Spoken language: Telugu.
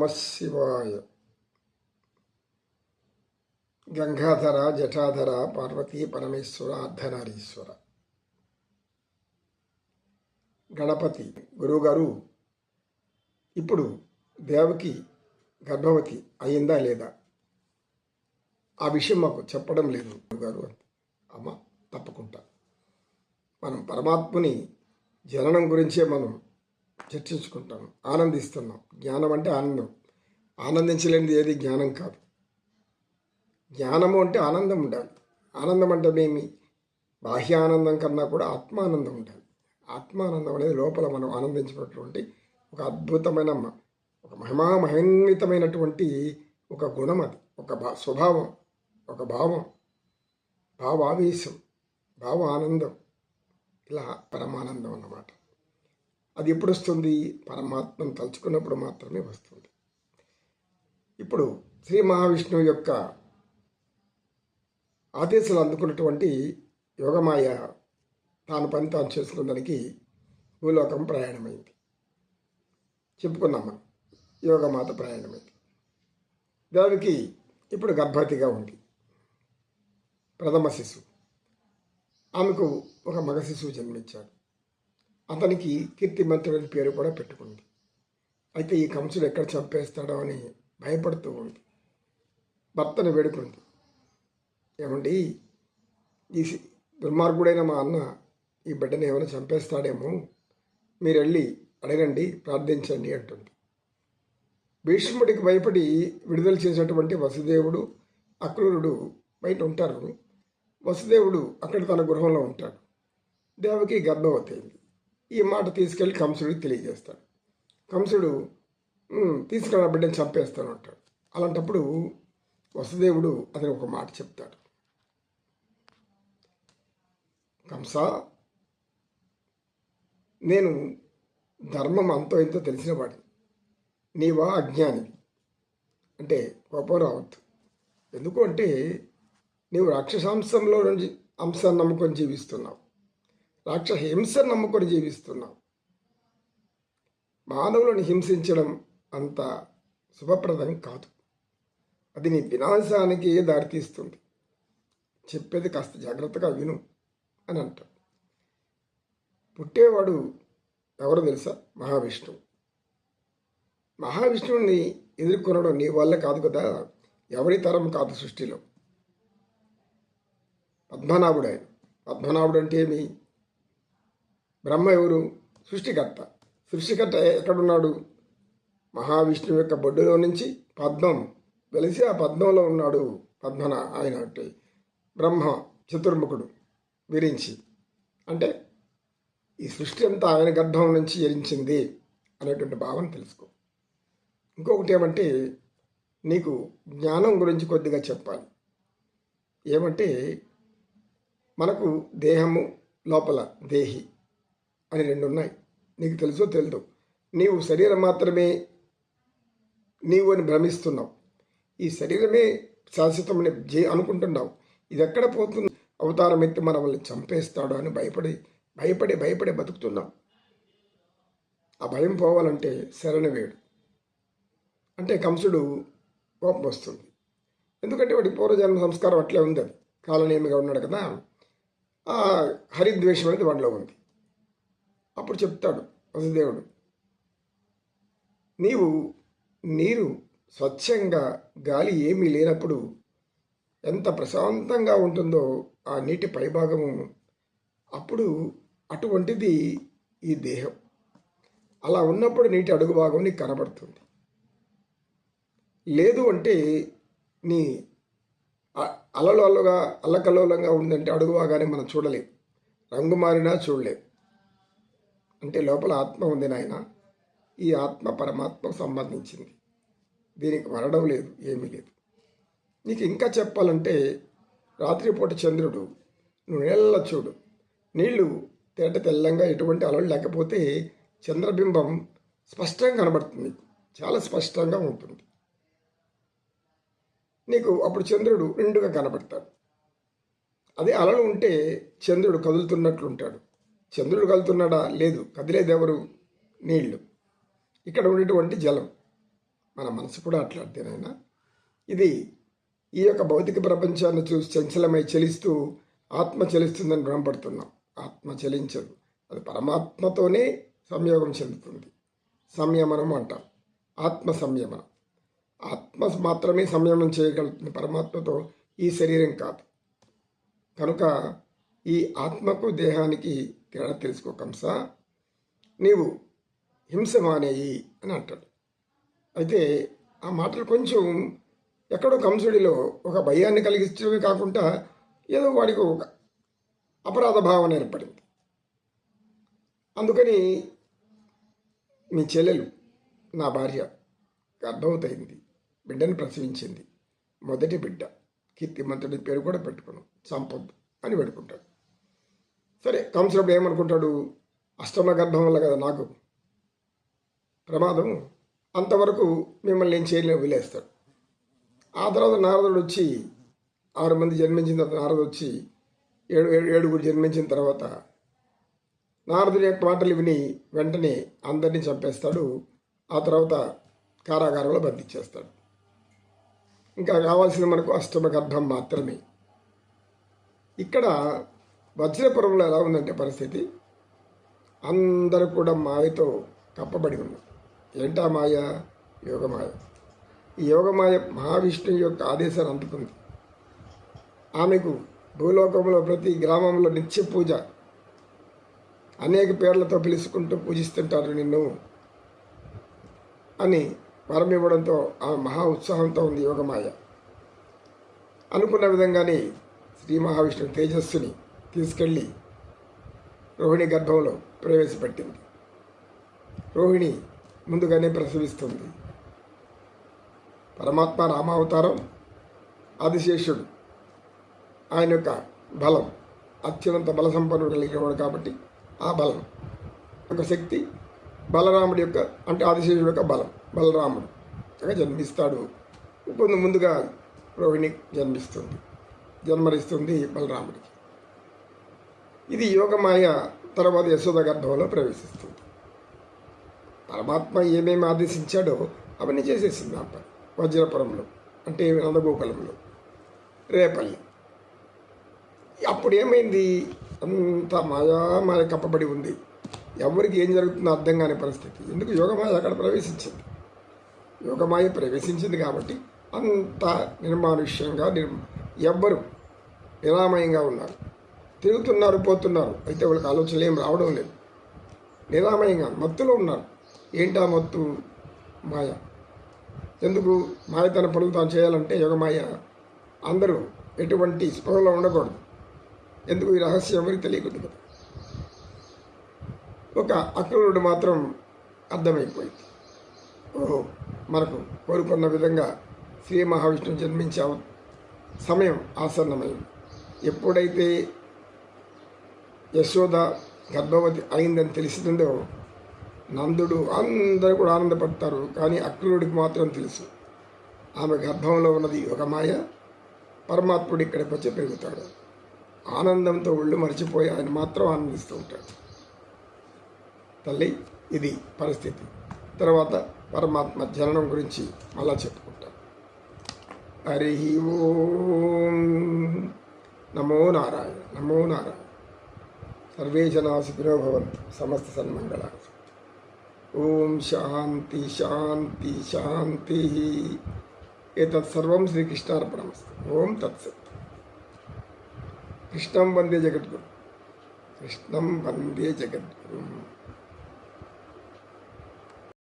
నమశివాయ గంగాధర జటాధర పార్వతీ పరమేశ్వర అర్ధనారీశ్వర గణపతి గురువుగారు ఇప్పుడు దేవకి గర్భవతి అయిందా లేదా ఆ విషయం మాకు చెప్పడం లేదు గురుగారు అమ్మ తప్పకుండా మనం పరమాత్మని జననం గురించే మనం చర్చించుకుంటాం ఆనందిస్తున్నాం జ్ఞానం అంటే ఆనందం ఆనందించలేనిది ఏది? జ్ఞానం కాదు. జ్ఞానము అంటే ఆనందం ఉండాలి. ఆనందం అంటే ఏమి? బాహ్య ఆనందం కన్నా కూడా ఆత్మానందం ఉండాలి. ఆత్మానందం అనేది లోపల మనం ఆనందించినటువంటి ఒక అద్భుతమైన మ- ఒక మహిమామహిన్వితమైనటువంటి ఒక గుణం అది. ఒక భా స్వభావం ఒక భావం భావావేశం భావ ఆనందం ఇలా పరమానందం అన్నమాట. అది ఎప్పుడు వస్తుంది? పరమాత్మను తలుచుకున్నప్పుడు మాత్రమే వస్తుంది. ఇప్పుడు శ్రీ మహావిష్ణువు యొక్క ఆదేశాలు అందుకున్నటువంటి యోగమాయ తాను పని తాను చేసుకున్నదానికి భూలోకం ప్రయాణమైంది. చెప్పుకున్నాం మనం యోగమాత ప్రయాణమైంది. దానికి ఇప్పుడు గర్భవతిగా ఉంది. ప్రథమ శిశువు ఆమెకు ఒక మగ శిశువు జన్మించాడు. అతనికి కీర్తిమంతుడని పేరు కూడా పెట్టుకుంది. అయితే ఈ కంసుడు ఎక్కడ చంపేస్తాడో అని భయపడుతూ ఉంది భర్తను వేడుకుంది. ఏమండి ఈ దుర్మార్గుడైన మా అన్న ఈ బిడ్డను ఏమైనా చంపేస్తాడేమో మీరు వెళ్ళి అడగండి ప్రార్థించండి అంటుంది. భీష్ముడికి భయపడి విడుదల చేసినటువంటి వసుదేవుడు అక్రూరుడు బయట ఉంటారు వసుదేవుడు అక్కడ తన గృహంలో ఉంటాడు. దేవకి గర్భవతి అయింది. ఈ మాట తీసుకెళ్ళి కంసుడికి తెలియజేస్తాడు. కంసుడు "ఉమ్, తీసుకున్న బిడ్డను చంపేస్తాను అంటాడు. అలాంటప్పుడు వసుదేవుడు అతనికి ఒక మాట చెప్తాడు. కంస నేను ధర్మం అంతో ఎంతో తెలిసిన వాడిని నీవా అజ్ఞాని. అంటే కోపం రావద్దు ఎందుకు అంటే నీవు రాక్షసాంశంలో నుంచి అంశాన్ని నమ్ముకొని జీవిస్తున్నావు. రాక్షస హింసను నమ్ముకొని జీవిస్తున్నావు. మానవులను హింసించడం అంత శుభప్రదం కాదు. అది నీ వినాశానికి దారితీస్తుంది. చెప్పేది కాస్త జాగ్రత్తగా విను అని అంటాడు. పుట్టేవాడు ఎవరో తెలుసా? మహావిష్ణువు. మహావిష్ణువుని ఎదుర్కొనడం నీ వల్ల కాదు కదా. ఎవరి తరం కాదు సృష్టిలో. పద్మనాభుడు ఆయన. పద్మనాభుడు అంటే ఏమి? బ్రహ్మ ఎవరు? సృష్టికర్త. సృష్టికర్త ఎక్కడున్నాడు? మహావిష్ణువు యొక్క బొడ్డులో నుంచి పద్మం వెలిసి ఆ పద్మంలో ఉన్నాడు పద్మన ఆయన అంటే బ్రహ్మ చతుర్ముఖుడు విరించి. అంటే ఈ సృష్టి అంతా ఆయన గర్భం నుంచి ఎరించింది అనేటువంటి భావన తెలుసుకో. ఇంకొకటి ఏమంటే నీకు జ్ఞానం గురించి కొద్దిగా చెప్పాలి. ఏమంటే మనకు దేహము లోపల దేహి అని రెండు ఉన్నాయి. నీకు తెలుసో తెలుదు నీవు శరీరం మాత్రమే నీవు అని భ్రమిస్తున్నావు. ఈ శరీరమే శాశ్వతమని జే అనుకుంటున్నావు. ఇది ఎక్కడ పోతుంది? అవతారం ఎత్తి మనల్ని చంపేస్తాడు అని భయపడి భయపడి భయపడి బతుకుతున్నాం ఆ భయం పోవాలంటే శరణవేడు అంటే కంసుడు కోపం వస్తుంది. ఎందుకంటే వాడి పూర్వజన్మ సంస్కారం అట్లే ఉంది అది. కాలనేమిగా ఉన్నాడు కదా. ఆ హరిద్వేషం అనేది వాడిలో ఉంది. అప్పుడు చెప్తాడు వసుదేవుడు నీవు నీరు స్వచ్ఛంగా గాలి ఏమీ లేనప్పుడు ఎంత ప్రశాంతంగా ఉంటుందో ఆ నీటి పైభాగము అప్పుడు అటువంటిది ఈ దేహం. అలా ఉన్నప్పుడు నీటి అడుగు భాగం నీకు కనబడుతుంది. లేదు అంటే నీ అలలు అల్లుగా అల్లకల్లోలంగా ఉందంటే అడుగు భాగాన్ని మనం చూడలేం. రంగు మారినా చూడలేం. అంటే లోపల ఆత్మ ఉంది నాయన. ఈ ఆత్మ పరమాత్మకు సంబంధించింది. దీనికి మరణం లేదు ఏమీ లేదు. నీకు ఇంకా చెప్పాలంటే రాత్రిపూట చంద్రుడు నువ్వు నీళ్ళ చూడు. నీళ్ళు తేట తెల్లంగా ఎటువంటి అలలు లేకపోతే చంద్రబింబం స్పష్టంగా కనబడుతుంది. చాలా స్పష్టంగా ఉంటుంది. నీకు అప్పుడు చంద్రుడు నిండుగా కనబడతాడు. అదే అలలు ఉంటే చంద్రుడు కదులుతున్నట్లు ఉంటాడు. చంద్రుడు కదులుతున్నాడా? లేదు. కదిలేదెవరు నీళ్ళు ఇక్కడ ఉండేటువంటి జలం. మన మనసు కూడా అట్లాంటిదేనైనా ఇది ఈ యొక్క భౌతిక ప్రపంచాన్ని చూసి చంచలమై చలిస్తూ ఆత్మ చలిస్తుందని భ్రమపడుతున్నాం. ఆత్మ చలించదు. అది పరమాత్మతోనే సంయోగం చెందుతుంది. సంయమనం అంటాం. ఆత్మ సంయమనం. ఆత్మ మాత్రమే సంయమనం చేయగలుగుతుంది పరమాత్మతో ఈ శరీరం కాదు. కనుక ఈ ఆత్మకు దేహానికి తేడా తెలుసుకో కంస. నీవు హింస మానేయి అని అంటాడు. అయితే ఆ మాటలు కొంచెం ఎక్కడో కంసుడిలో ఒక భయాన్ని కలిగించడమే కాకుండా ఏదో వాడికి ఒక అపరాధ భావన ఏర్పడింది. అందుకని మీ చెల్లెలు నా భార్య గర్భవతయింది బిడ్డను ప్రసవించింది. మొదటి బిడ్డ కీర్తిమంతుడి పేరు కూడా పెట్టుకున్నాం సంపద్ అని పెట్టుకుంటాడు. సరే కంసుడు ఏమనుకుంటాడు? అష్టమ గర్భం వల్ల కదా నాకు ప్రమాదం అంతవరకు మిమ్మల్ని ఏం చేయలేదు వదిలేస్తాడు ఆ తర్వాత నారదుడు వచ్చి ఆరు మంది జన్మించిన తర్వాత నారదు వచ్చి ఏడు ఏడుగురు జన్మించిన తర్వాత నారదుని యొక్క మాటలు విని వెంటనే అందరినీ చంపేస్తాడు. ఆ తర్వాత కారాగారంలో బంధించేస్తాడు. ఇంకా కావాల్సిన మనకు అష్టమ గర్భం మాత్రమే. ఇక్కడ వజ్రపురంలో ఎలా ఉందంటే పరిస్థితి? అందరూ కూడా మావితో కప్పబడి ఉన్నారు. ఏంటా మాయ యోగమాయ. ఈ యోగమాయ మహావిష్ణువు యొక్క ఆదేశాన్ని అందుకుంది. ఆమెకు భూలోకంలో ప్రతి గ్రామంలో నిత్య పూజ అనేక పేర్లతో పిలుచుకుంటూ పూజిస్తుంటారు నిన్ను అని వరం ఇవ్వడంతో ఆమె మహా ఉత్సాహంతో ఉంది యోగమాయ. అనుకున్న విధంగానే శ్రీ మహావిష్ణు తేజస్సుని తీసుకెళ్ళి రోహిణి గర్భంలో ప్రవేశపెట్టింది. రోహిణి ముందుగానే ప్రసవిస్తుంది. పరమాత్మ రామావతారం ఆదిశేషుడు. ఆయన యొక్క బలం అత్యంత బల సంపన్నుడు కలిగినవాడు కాబట్టి ఆ బలం. యొక్క శక్తి బలరాముడి యొక్క అంటే ఆదిశేషుడు యొక్క బలం బలరాముడు. చక్కగా జన్మిస్తాడు. కొంత ముందుగా రోహిణి జన్మిస్తుంది. జన్మరిస్తుంది బలరాముడికి. ఇది యోగమాయ తర్వాత యశోద గర్భంలో ప్రవేశిస్తుంది. పరమాత్మ ఏమేమి ఆదేశించాడో అవన్నీ చేసేసింది ఆ పని వజ్రపురంలో అంటే నందగోకులంలో రేపల్లి. అప్పుడు ఏమైంది అంత మాయామాయ కప్పబడి ఉంది. ఎవరికి ఏం జరుగుతుందో అర్థం కాని పరిస్థితి. ఎందుకు యోగమాయ అక్కడ ప్రవేశించింది? యోగమాయ ప్రవేశించింది కాబట్టి అంత నిర్మానుష్యంగా నిర్ ఎవ్వరు నిరామయంగా ఉన్నారు. తిరుగుతున్నారు పోతున్నారు. అయితే వాళ్ళకి ఆలోచనలు ఏం రావడం లేదు. నిరామయంగా మత్తులో ఉన్నారు. ఏంటా మొత్తం మాయ? ఎందుకు మాయ తన పనులు తాను చేయాలంటే యోగమాయ అందరూ ఎటువంటి స్పృహలో ఉండకూడదు. ఎందుకు ఈ రహస్యం ఎవరికి తెలియకూడదు కదా? ఒక అక్రూరుడు మాత్రం అర్థమైపోయింది. ఓహో మనకు కోరుకున్న విధంగా శ్రీ మహావిష్ణువు జన్మించే సమయం ఆసన్నమైంది. ఎప్పుడైతే యశోద గర్భవతి అయిందని తెలిసిందో నందుడు అందరూ కూడా ఆనందపడతారు. కానీ అక్రూరుడికి మాత్రం తెలుసు. ఆమె గర్భంలో ఉన్నది ఒక మాయ. పరమాత్ముడు ఇక్కడికి వచ్చి పెరుగుతాడు. ఆనందంతో ఒళ్ళు మర్చిపోయి ఆయన మాత్రం ఆనందిస్తూ ఉంటాడు. తల్లి ఇది పరిస్థితి. తర్వాత పరమాత్మ జననం గురించి మళ్ళా చెప్పుకుంటాం. హరి ఓం నమో నారాయణ నమో నారాయణ. సర్వే జనా సుఖినో భవంతు సమస్త సన్మంగళాలు ओम शांति शांति शांति। ये तत्सर्व श्री कृष्णार्पणमस्त ओम तत्सत। कृष्ण वंदे जगद्गुरु। कृष्ण वंदे जगद्गुरु।